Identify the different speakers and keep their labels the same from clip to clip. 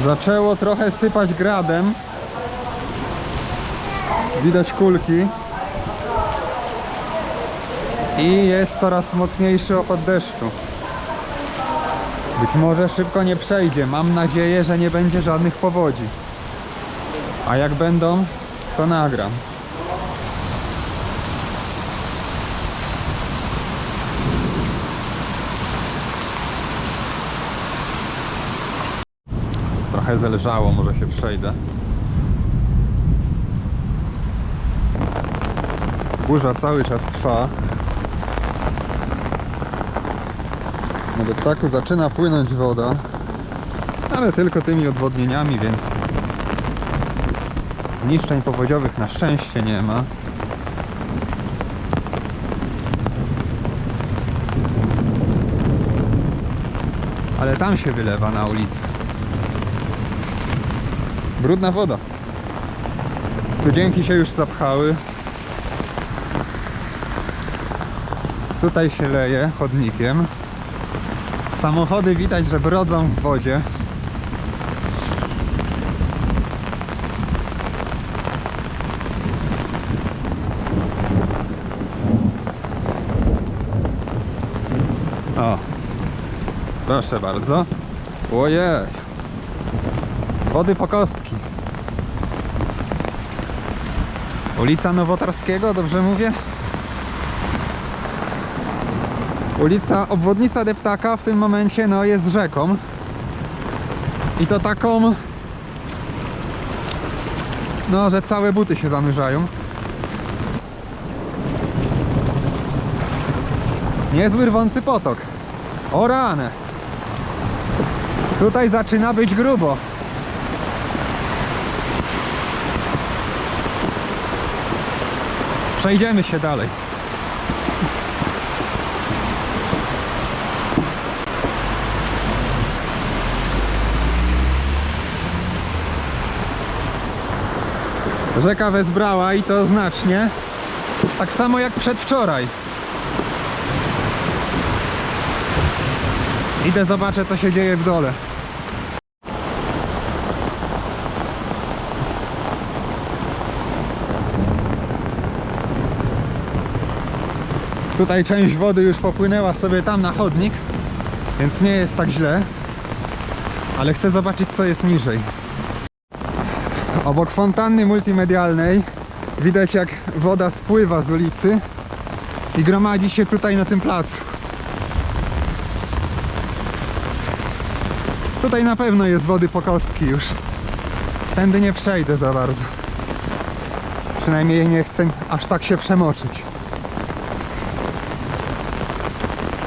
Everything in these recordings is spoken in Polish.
Speaker 1: Zaczęło trochę sypać gradem. Widać kulki. I jest coraz mocniejszy opad deszczu. Być może szybko nie przejdzie. Mam nadzieję, że nie będzie żadnych powodzi. A jak będą, to nagram. Trochę zależało, może się przejdę. Burza cały czas trwa. Na deptaku zaczyna płynąć woda, ale tylko tymi odwodnieniami, więc zniszczeń powodziowych na szczęście nie ma. Ale tam się wylewa na ulicy. Brudna woda. Studzienki się już zapchały. Tutaj się leje chodnikiem. Samochody widać, że brodzą w wodzie. O, proszę bardzo. Ojej. Wody po kostki. Ulica Nowotarskiego, dobrze mówię? Ulica, obwodnica Deptaka w tym momencie no, jest rzeką. I to taką, no, że całe buty się zanurzają. Niezły rwący potok. O ranę. Tutaj zaczyna być grubo. Przejdziemy się dalej. Rzeka wezbrała i to znacznie. Tak samo jak przedwczoraj. Idę zobaczę co się dzieje w dole. Tutaj część wody już popłynęła sobie tam na chodnik, więc nie jest tak źle. Ale chcę zobaczyć co jest niżej. Obok fontanny multimedialnej widać jak woda spływa z ulicy i gromadzi się tutaj na tym placu. Tutaj na pewno jest wody po kostki już. Tędy nie przejdę za bardzo. Przynajmniej nie chcę aż tak się przemoczyć.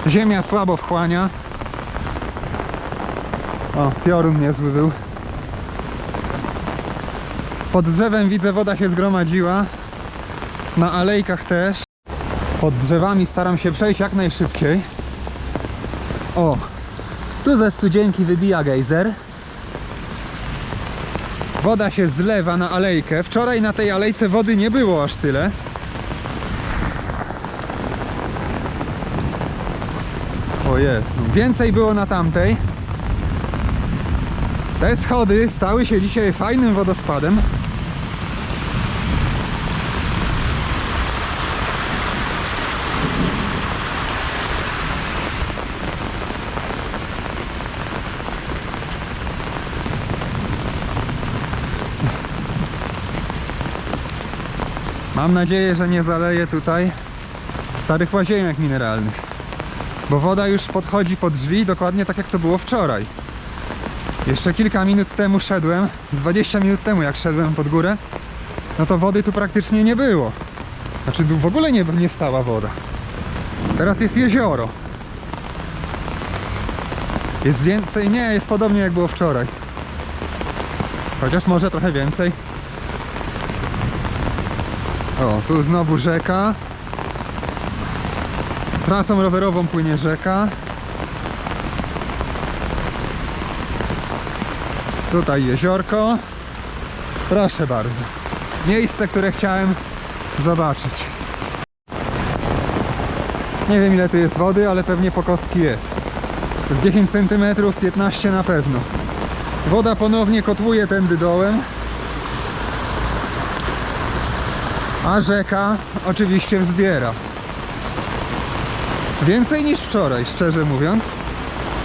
Speaker 1: Ziemia słabo wchłania. O, piorun niezły był. Pod drzewem widzę woda się zgromadziła. Na alejkach też. Pod drzewami staram się przejść jak najszybciej. O, tu ze studzienki wybija gejzer. Woda się zlewa na alejkę. Wczoraj na tej alejce wody nie było aż tyle. O jest, więcej było na tamtej. Te schody stały się dzisiaj fajnym wodospadem. Mam nadzieję, że nie zaleje tutaj starych łazienek mineralnych. Bo woda już podchodzi pod drzwi, dokładnie tak jak to było wczoraj. Jeszcze kilka minut temu szedłem, z 20 minut temu jak szedłem pod górę, no to wody tu praktycznie nie było. Znaczy w ogóle nie, nie stała woda. Teraz jest jezioro. Jest więcej, nie, jest podobnie jak było wczoraj. Chociaż może trochę więcej. O, tu znowu rzeka. Trasą rowerową płynie rzeka. Tutaj jeziorko. Proszę bardzo. Miejsce, które chciałem zobaczyć. Nie wiem ile tu jest wody, ale pewnie po kostki jest. Z 10 cm, 15 na pewno. Woda ponownie kotłuje tędy dołem. A rzeka oczywiście wzbiera. Więcej niż wczoraj, szczerze mówiąc.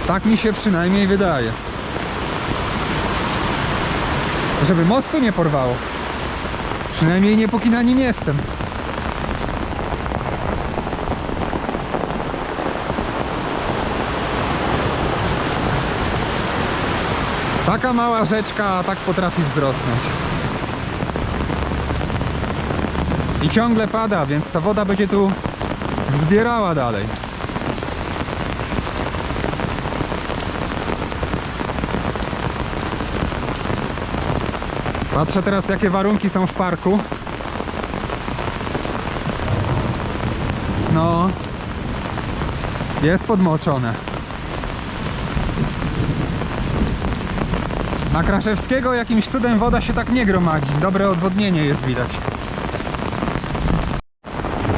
Speaker 1: Tak mi się przynajmniej wydaje. Żeby mostu nie porwało. Przynajmniej nie póki na nim jestem. Taka mała rzeczka, tak potrafi wzrosnąć. I ciągle pada, więc ta woda będzie tu wzbierała dalej. Patrzę teraz jakie warunki są w parku. No. Jest podmoczone. Na Kraszewskiego jakimś cudem woda się tak nie gromadzi. Dobre odwodnienie jest widać.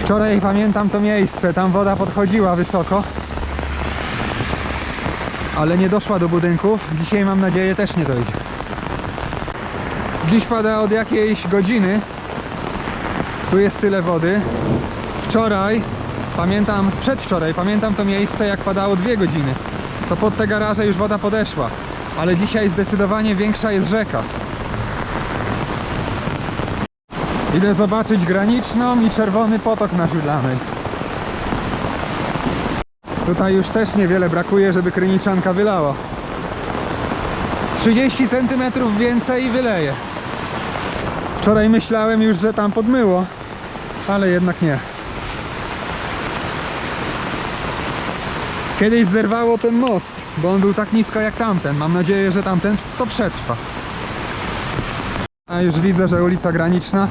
Speaker 1: Wczoraj pamiętam to miejsce, tam woda podchodziła wysoko. Ale nie doszła do budynków. Dzisiaj mam nadzieję też nie dojdzie. Dziś pada od jakiejś godziny. Tu jest tyle wody. Wczoraj, pamiętam, przedwczoraj, pamiętam to miejsce jak padało dwie godziny. To pod te garaże już woda podeszła. Ale dzisiaj zdecydowanie większa jest rzeka. Idę zobaczyć graniczną i czerwony potok na Źródlanej. Tutaj już też niewiele brakuje, żeby kryniczanka wylała. 30 cm więcej i wyleje. Wczoraj myślałem już, że tam podmyło, ale jednak nie. Kiedyś zerwało ten most, bo on był tak nisko jak tamten. Mam nadzieję, że tamten to przetrwa. A już widzę, że ulica Graniczna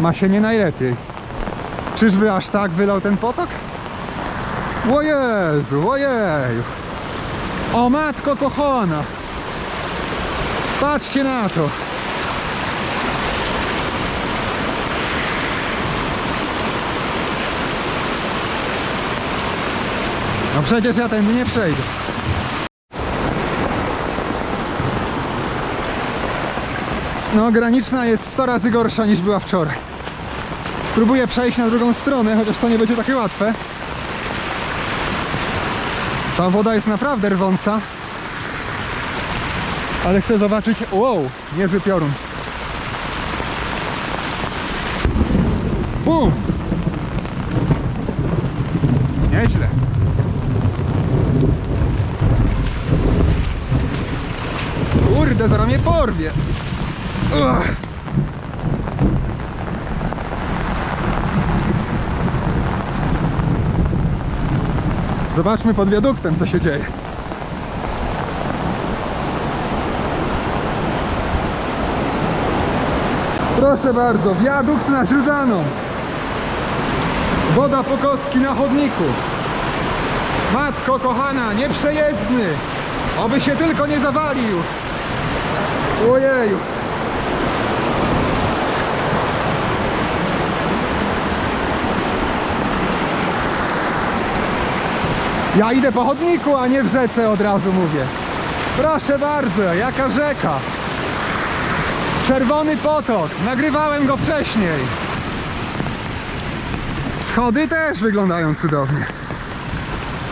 Speaker 1: ma się nie najlepiej. Czyżby aż tak wylał ten potok? O Jezu, ojeju. O matko kochana. Patrzcie na to. No przecież ja tędy nie przejdę. No graniczna jest 100 razy gorsza niż była wczoraj. Spróbuję przejść na drugą stronę, chociaż to nie będzie takie łatwe. Ta woda jest naprawdę rwąca. Ale chcę zobaczyć... Wow, niezły piorun. Bum! Nieźle. Kurde, zaraz mnie porwie. Zobaczmy pod wiaduktem, co się dzieje. Proszę bardzo, wiadukt na Źródaną. Woda po kostki na chodniku. Matko kochana, nieprzejezdny. Oby się tylko nie zawalił. Ojeju. Ja idę po chodniku, a nie w rzece od razu mówię. Proszę bardzo, jaka rzeka. Czerwony potok. Nagrywałem go wcześniej. Schody też wyglądają cudownie.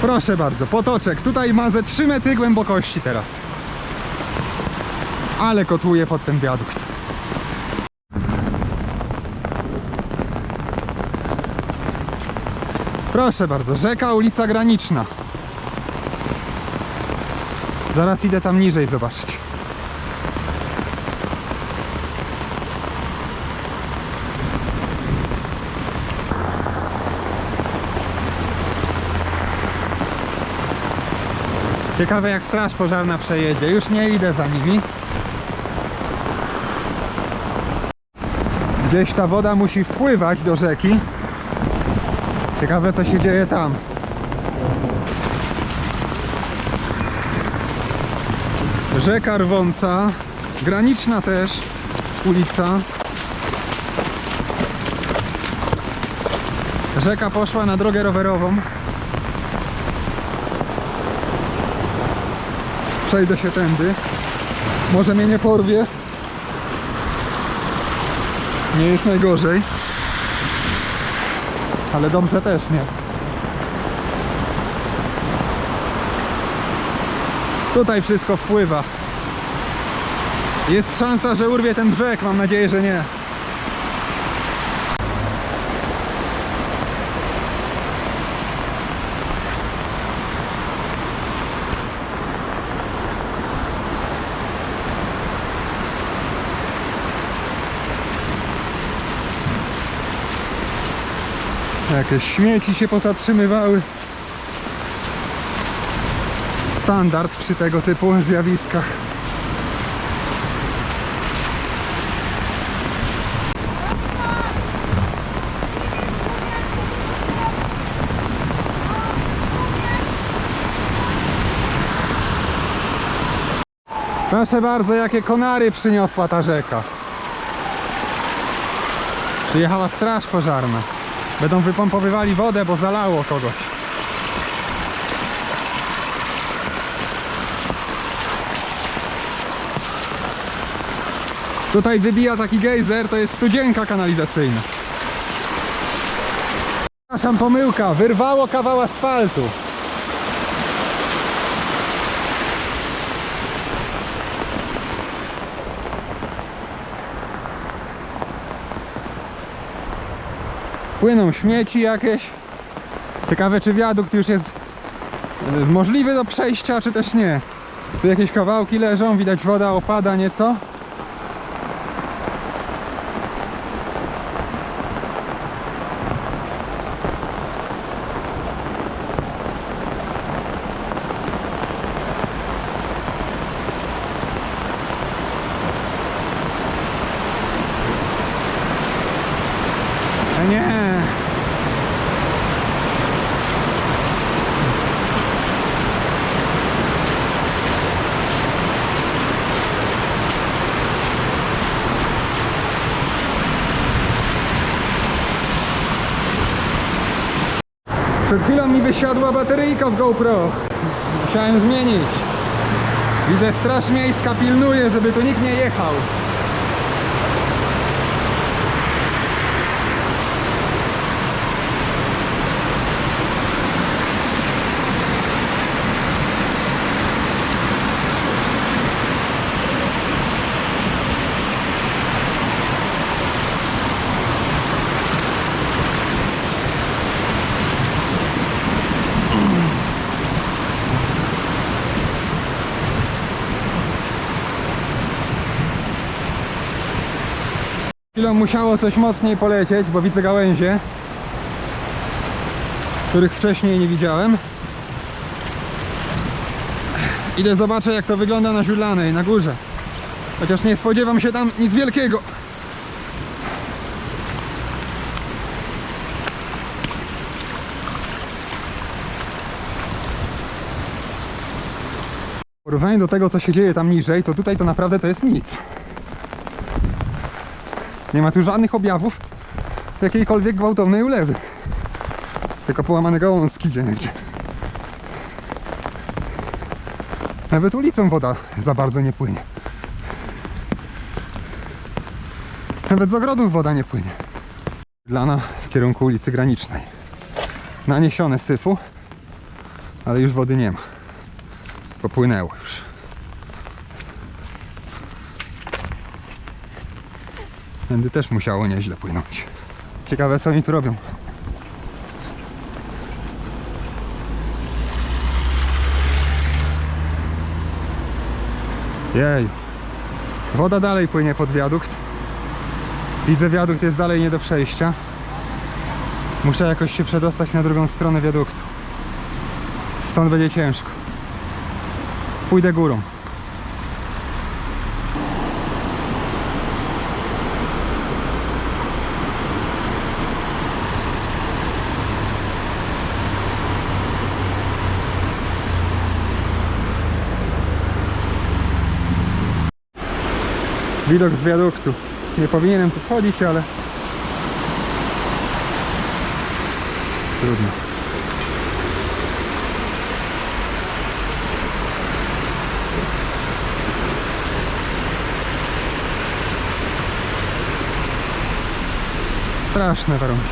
Speaker 1: Proszę bardzo, potoczek. Tutaj ma ze 3 metry głębokości teraz. Ale kotłuje pod ten wiadukt. Proszę bardzo, rzeka, ulica Graniczna. Zaraz idę tam niżej zobaczyć. Ciekawe jak straż pożarna przejedzie. Już nie idę za nimi. Gdzieś ta woda musi wpływać do rzeki. Ciekawe co się dzieje tam. Rzeka rwąca, graniczna też ulica. Rzeka poszła na drogę rowerową. Przejdę się tędy. Może mnie nie porwie. Nie jest najgorzej. Ale dobrze też nie. Tutaj wszystko wpływa. Jest szansa, że urwie ten brzeg. Mam nadzieję, że nie. Jakieś śmieci się pozatrzymywały. Standard przy tego typu zjawiskach. Proszę bardzo, jakie konary przyniosła ta rzeka. Przyjechała straż pożarna. Będą wypompowywali wodę, bo zalało kogoś. Tutaj wybija taki gejzer, to jest studzienka kanalizacyjna. Przepraszam, pomyłka, wyrwało kawał asfaltu. Płyną śmieci jakieś. Ciekawe czy wiadukt już jest e, możliwy do przejścia, czy też nie. Tu jakieś kawałki leżą, widać woda opada nieco. A nie. Przed wysiadła bateryjka w GoPro. Musiałem zmienić. Widzę, straż miejska pilnuje, żeby tu nikt nie jechał. Chwilą musiało coś mocniej polecieć, bo widzę gałęzie, których wcześniej nie widziałem. Idę zobaczę jak to wygląda na Źródlanej, na górze. Chociaż nie spodziewam się tam nic wielkiego. W porównaniu do tego co się dzieje tam niżej, to tutaj to naprawdę to jest nic. Nie ma tu żadnych objawów jakiejkolwiek gwałtownej ulewy. Tylko połamane gałązki gdzie Nawet ulicą woda za bardzo nie płynie. Nawet z ogrodów woda nie płynie. Dlana w kierunku ulicy Granicznej. Naniesione syfu, ale już wody nie ma. Popłynęło już. Tędy też musiało nieźle płynąć. Ciekawe co oni tu robią. Jej. Woda dalej płynie pod wiadukt. Widzę wiadukt jest dalej nie do przejścia. Muszę jakoś się przedostać na drugą stronę wiaduktu. Stąd będzie ciężko. Pójdę górą. widok z wiaduktu. Nie powinienem tu wchodzić, ale trudno. Straszne warunki.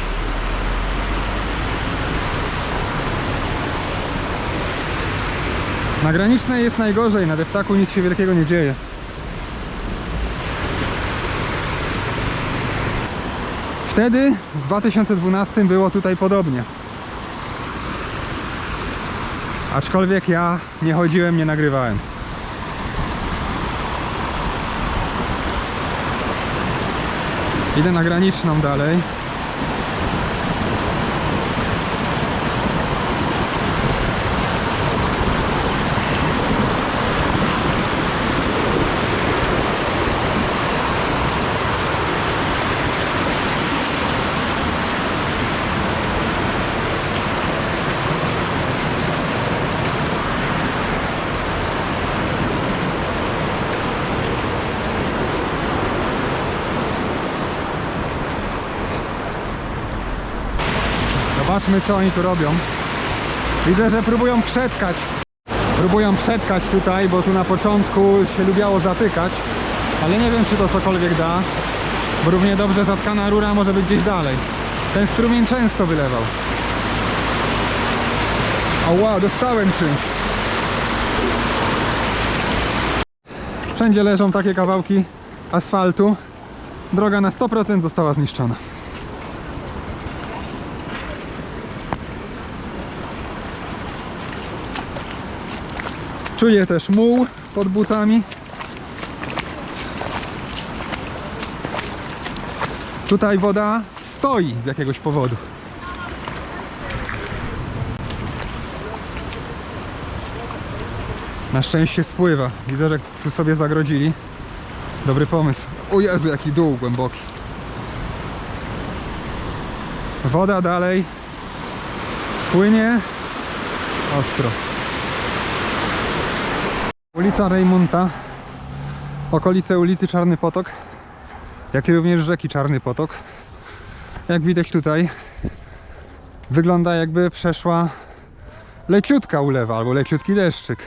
Speaker 1: Na granicznej jest najgorzej, na deptaku nic się wielkiego nie dzieje. Wtedy, w 2012 było tutaj podobnie. Aczkolwiek ja nie chodziłem, nie nagrywałem. Idę na graniczną dalej. Zobaczmy co oni tu robią. Widzę, że próbują przetkać. Próbują przetkać tutaj, bo tu na początku się lubiało zatykać. Ale nie wiem, czy to cokolwiek da. Bo równie dobrze zatkana rura może być gdzieś dalej. Ten strumień często wylewał. Ała, dostałem czymś. Wszędzie leżą takie kawałki asfaltu. Droga na 100% została zniszczona. Czuję też muł pod butami. Tutaj woda stoi z jakiegoś powodu. Na szczęście spływa. Widzę, że tu sobie zagrodzili. Dobry pomysł. O Jezu, jaki dół głęboki. Woda dalej płynie ostro. Ulica Rejmonta, okolice ulicy Czarny Potok, jak i również rzeki Czarny Potok. Jak widać tutaj, wygląda jakby przeszła leciutka ulewa albo leciutki deszczyk.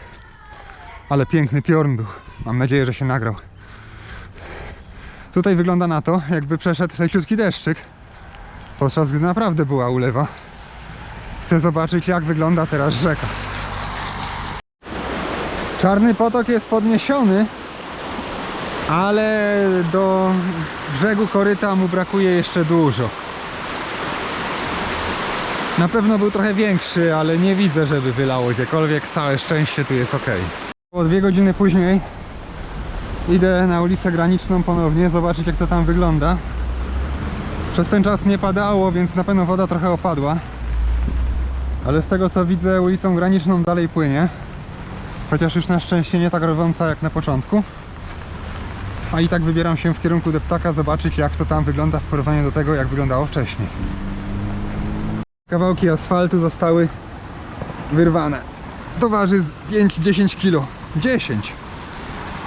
Speaker 1: Ale piękny piorun był. Mam nadzieję, że się nagrał. Tutaj wygląda na to, jakby przeszedł leciutki deszczyk, podczas gdy naprawdę była ulewa. Chcę zobaczyć, jak wygląda teraz rzeka. Czarny potok jest podniesiony, ale do brzegu koryta mu brakuje jeszcze dużo. Na pewno był trochę większy, ale nie widzę, żeby wylało gdziekolwiek. Całe szczęście tu jest ok. O dwie godziny później idę na ulicę graniczną ponownie, zobaczyć jak to tam wygląda. Przez ten czas nie padało, więc na pewno woda trochę opadła. Ale z tego co widzę, ulicą graniczną dalej płynie. Chociaż już na szczęście nie tak rwąca jak na początku. A i tak wybieram się w kierunku deptaka zobaczyć jak to tam wygląda w porównaniu do tego jak wyglądało wcześniej. Kawałki asfaltu zostały wyrwane. To waży z 5-10 kg. 10.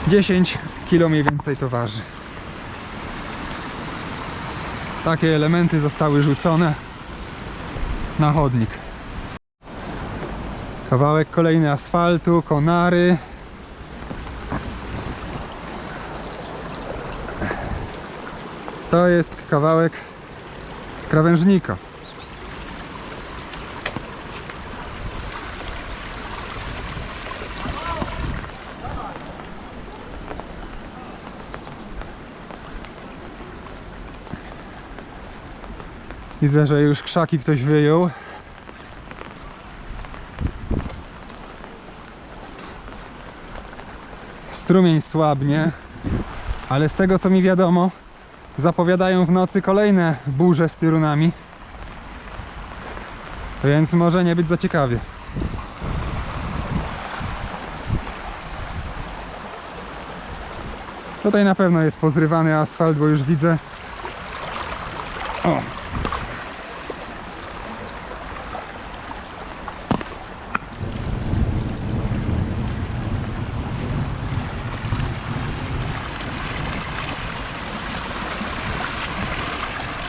Speaker 1: 10 kg mniej więcej to waży. Takie elementy zostały rzucone na chodnik. Kawałek kolejny asfaltu, konary. To jest kawałek krawężnika. Widzę, że już krzaki ktoś wyjął. Strumień słabnie, ale z tego co mi wiadomo, zapowiadają w nocy kolejne burze z piorunami. Więc może nie być za ciekawie. Tutaj na pewno jest pozrywany asfalt, bo już widzę. O!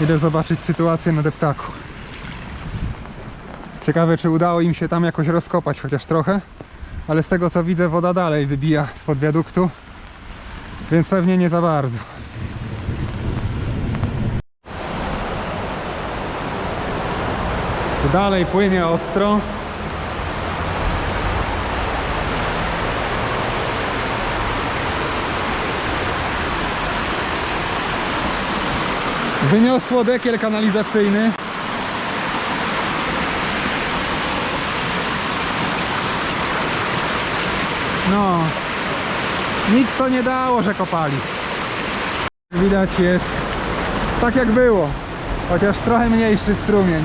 Speaker 1: Idę zobaczyć sytuację na deptaku. Ciekawe, czy udało im się tam jakoś rozkopać chociaż trochę, ale z tego co widzę, woda dalej wybija spod wiaduktu, więc pewnie nie za bardzo. Dalej płynie ostro. Wyniosło dekiel kanalizacyjny. No, nic to nie dało, że kopali. Widać jest tak jak było, chociaż trochę mniejszy strumień.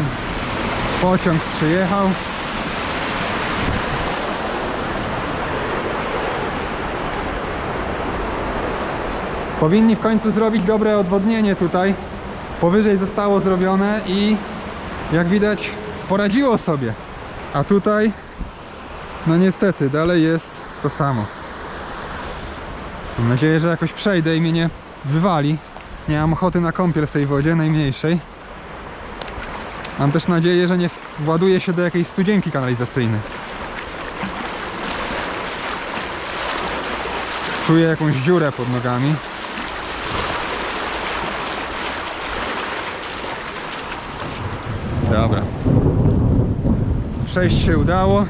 Speaker 1: Pociąg przyjechał. Powinni w końcu zrobić dobre odwodnienie tutaj. Powyżej zostało zrobione i jak widać poradziło sobie. A tutaj no niestety dalej jest to samo. Mam nadzieję, że jakoś przejdę i mnie nie wywali. Nie mam ochoty na kąpiel w tej wodzie, najmniejszej. Mam też nadzieję, że nie właduje się do jakiejś studzienki kanalizacyjnej. Czuję jakąś dziurę pod nogami. Dobra. Przejść się udało,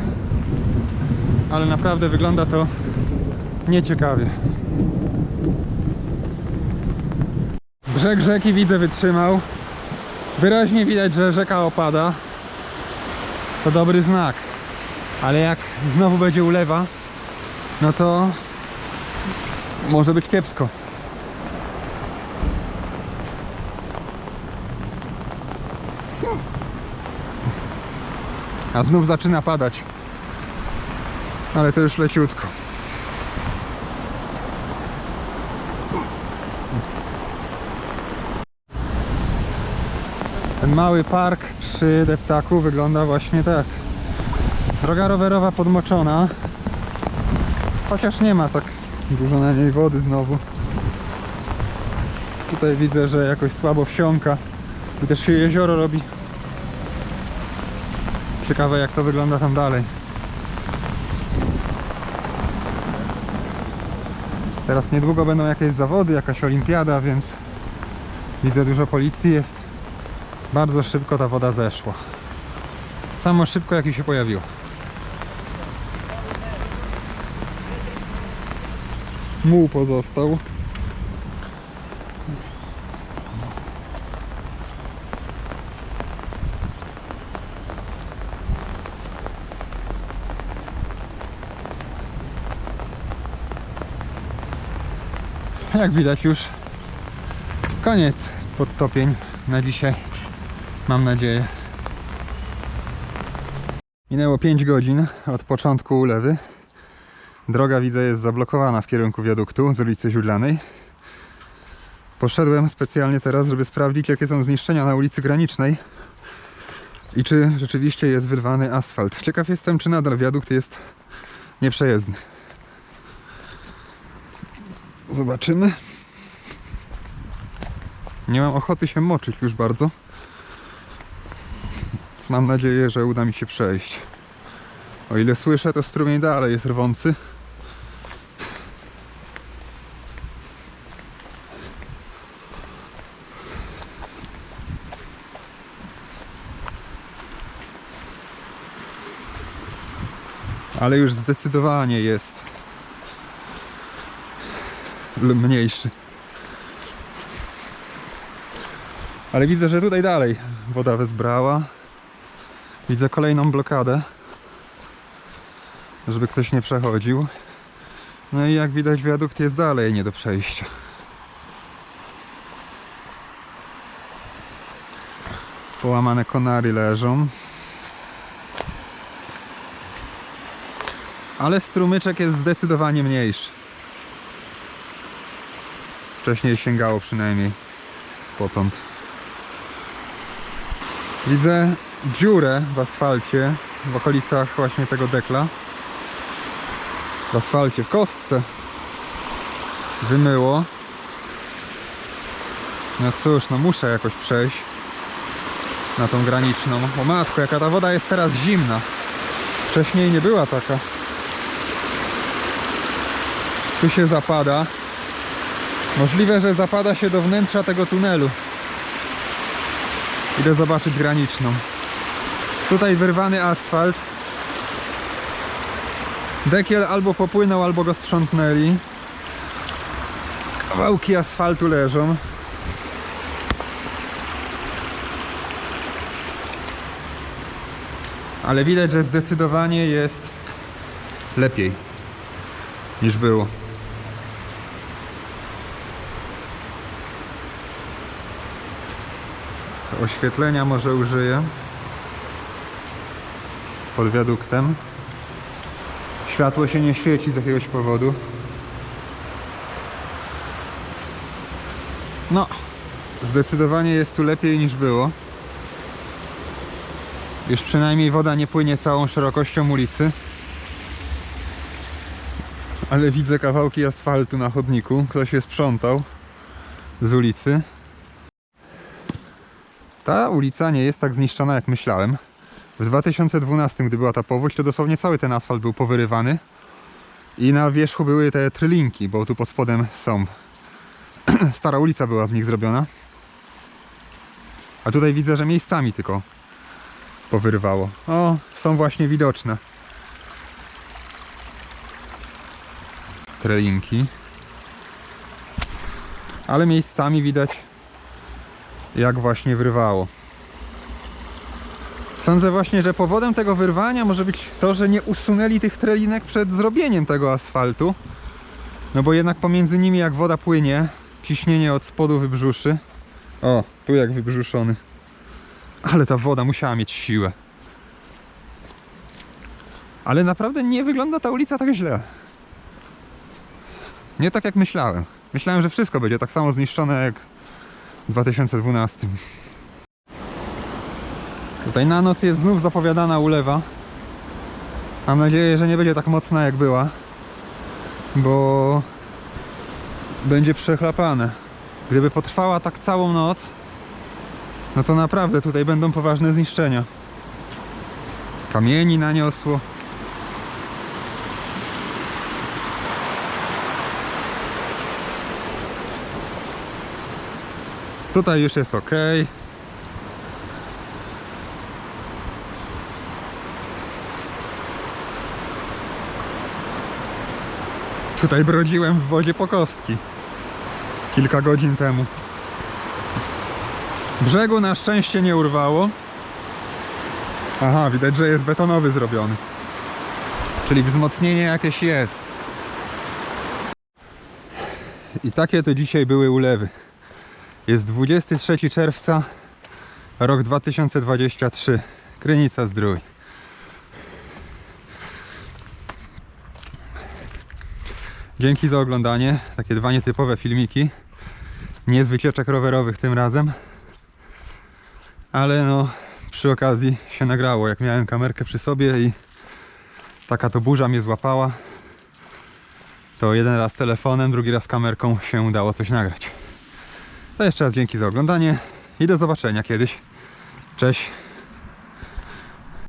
Speaker 1: ale naprawdę wygląda to nieciekawie. Brzeg rzeki widzę wytrzymał. Wyraźnie widać, że rzeka opada. To dobry znak. Ale jak znowu będzie ulewa, no to może być kiepsko. A znów zaczyna padać. Ale to już leciutko. Ten mały park przy deptaku wygląda właśnie tak. Droga rowerowa podmoczona. Chociaż nie ma tak dużo na niej wody znowu. Tutaj widzę, że jakoś słabo wsiąka. I też się jezioro robi. Ciekawe jak to wygląda tam dalej. Teraz niedługo będą jakieś zawody, jakaś olimpiada, więc widzę dużo policji jest. Bardzo szybko ta woda zeszła. Samo szybko jak się pojawiła. Muł pozostał. Jak widać już koniec podtopień na dzisiaj. Mam nadzieję. Minęło 5 godzin od początku ulewy. Droga widzę jest zablokowana w kierunku wiaduktu z ulicy Źródlanej. Poszedłem specjalnie teraz, żeby sprawdzić jakie są zniszczenia na ulicy Granicznej i czy rzeczywiście jest wyrwany asfalt. Ciekaw jestem, czy nadal wiadukt jest nieprzejezdny. Zobaczymy. Nie mam ochoty się moczyć już bardzo. Więc mam nadzieję, że uda mi się przejść. O ile słyszę, to strumień dalej jest rwący. Ale już zdecydowanie jest mniejszy. Ale widzę, że tutaj dalej woda wezbrała. Widzę kolejną blokadę, żeby ktoś nie przechodził. No i jak widać wiadukt jest dalej nie do przejścia. Połamane konary leżą. Ale strumyczek jest zdecydowanie mniejszy. Wcześniej sięgało przynajmniej potąd. Widzę dziurę w asfalcie w okolicach właśnie tego dekla. W asfalcie, w kostce. Wymyło. No cóż, no muszę jakoś przejść na tą graniczną. O matko, jaka ta woda jest teraz zimna. Wcześniej nie była taka. Tu się zapada. Możliwe, że zapada się do wnętrza tego tunelu. Idę zobaczyć graniczną. Tutaj wyrwany asfalt. Dekiel albo popłynął, albo go sprzątnęli. Kawałki asfaltu leżą. Ale widać, że zdecydowanie jest lepiej niż było. Oświetlenia może użyję pod wiaduktem. Światło się nie świeci z jakiegoś powodu. No, zdecydowanie jest tu lepiej niż było. Już przynajmniej woda nie płynie całą szerokością ulicy. Ale widzę kawałki asfaltu na chodniku. Ktoś je sprzątał z ulicy. Ta ulica nie jest tak zniszczona jak myślałem. W 2012, gdy była ta powódź, to dosłownie cały ten asfalt był powyrywany i na wierzchu były te trylinki, bo tu pod spodem są. Stara ulica była z nich zrobiona. A tutaj widzę, że miejscami tylko powyrywało. O, są właśnie widoczne. Trylinki. Ale miejscami widać jak właśnie wyrwało. Sądzę właśnie, że powodem tego wyrwania może być to, że nie usunęli tych trelinek przed zrobieniem tego asfaltu. No bo jednak pomiędzy nimi jak woda płynie, ciśnienie od spodu wybrzuszy. O, tu jak wybrzuszony. Ale ta woda musiała mieć siłę. Ale naprawdę nie wygląda ta ulica tak źle. Nie tak jak myślałem. Myślałem, że wszystko będzie tak samo zniszczone jak 2012. Tutaj na noc jest znów zapowiadana ulewa. Mam nadzieję, że nie będzie tak mocna jak była, bo będzie przechlapane. Gdyby potrwała tak całą noc, no to naprawdę tutaj będą poważne zniszczenia. Kamieni naniosło. Tutaj już jest ok. Tutaj brodziłem w wodzie po kostki. Kilka godzin temu. Brzegu na szczęście nie urwało. Aha, widać, że jest betonowy zrobiony. Czyli wzmocnienie jakieś jest. I takie to dzisiaj były ulewy. Jest 23 czerwca, rok 2023. Krynica Zdrój. Dzięki za oglądanie. Takie dwa nietypowe filmiki. Nie z wycieczek rowerowych tym razem. Ale no, przy okazji się nagrało, jak miałem kamerkę przy sobie i taka to burza mnie złapała. To jeden raz telefonem, drugi raz kamerką się udało coś nagrać. To jeszcze raz dzięki za oglądanie i do zobaczenia kiedyś. Cześć.